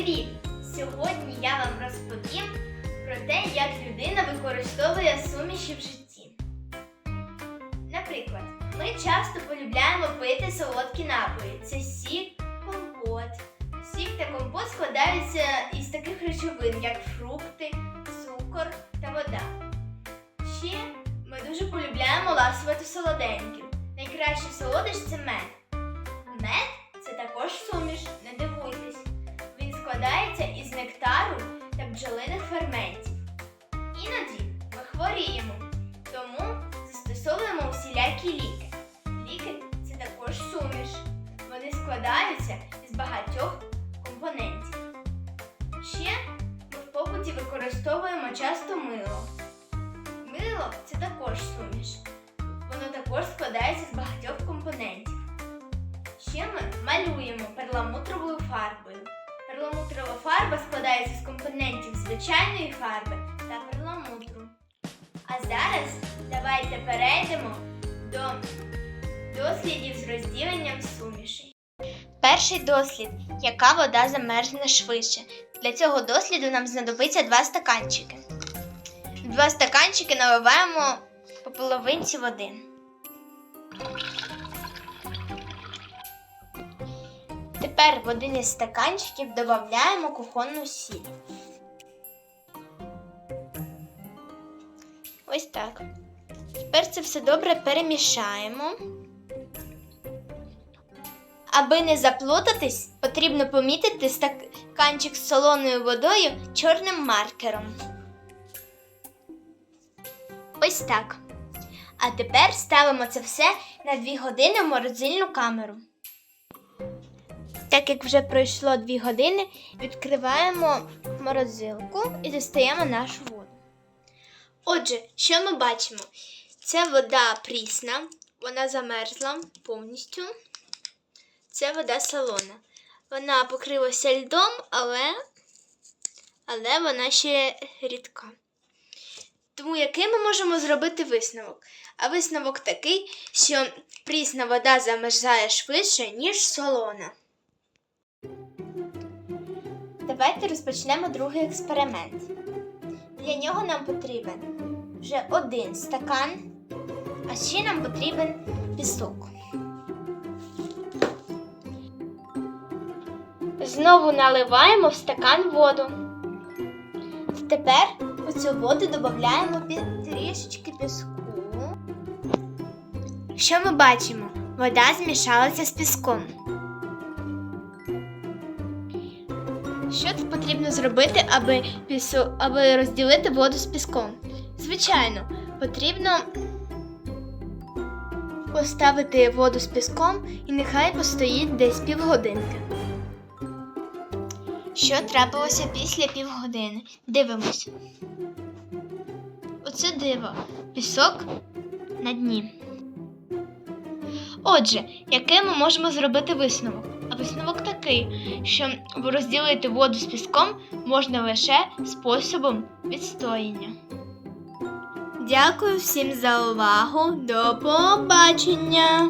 Привіт! Сьогодні я вам розповім про те, як людина використовує суміші в житті. Наприклад, ми часто полюбляємо пити солодкі напої. Це сік, компот. Сік та компот складаються із таких речовин, як фрукти, цукор та вода. Ще ми дуже полюбляємо ласувати солоденьким. Найкращий солодощ це мед. Мед це також суміш, бджолиних ферментів. Іноді ми хворіємо, тому застосовуємо усілякі ліки. Ліки це також суміш. Вони складаються із багатьох компонентів. Ще ми в побуті використовуємо часто мило. Мило це також суміш. Воно також складається з багатьох компонентів. Ще ми малюємо перламутровою фарбою. Перламутрова фарба складається з компонентів звичайної фарби та перламутру. А зараз давайте перейдемо до дослідів з розділенням сумішей. Перший дослід яка вода замерзне швидше. Для цього досліду нам знадобиться два стаканчики. В Два стаканчики наливаємо по половинці води. Тепер в один із стаканчиків додаємо кухонну сіль. Ось так. Тепер це все добре перемішаємо. Аби не заплутатись, потрібно помітити стаканчик з солоною водою чорним маркером. Ось так. А тепер ставимо це все на 2 години в морозильну камеру. Так як вже пройшло 2 години, відкриваємо морозилку і дістаємо нашу воду. Отже, що ми бачимо? Це вода прісна, вона замерзла повністю. Це вода солона. Вона покрилася льдом, але, але вона ще рідка. Тому який ми можемо зробити висновок? А висновок такий, що прісна вода замерзає швидше, ніж солона. Давайте розпочнемо другий експеримент. Для нього нам потрібен вже один стакан, а ще нам потрібен пісок. Знову наливаємо в стакан воду. Тепер у цю воду додаємо трішечки піску. Що ми бачимо? Вода змішалася з піском. Що потрібно зробити, аби, пісу, аби розділити воду з піском? Звичайно, потрібно поставити воду з піском і нехай постоїть десь півгодинки. Що трапилося після півгодини? Дивимося. Оце диво. Пісок на дні. Отже, який ми можемо зробити висновок? Висновок такий, що розділити воду з піском можна лише способом відстояння. Дякую всім за увагу. До побачення!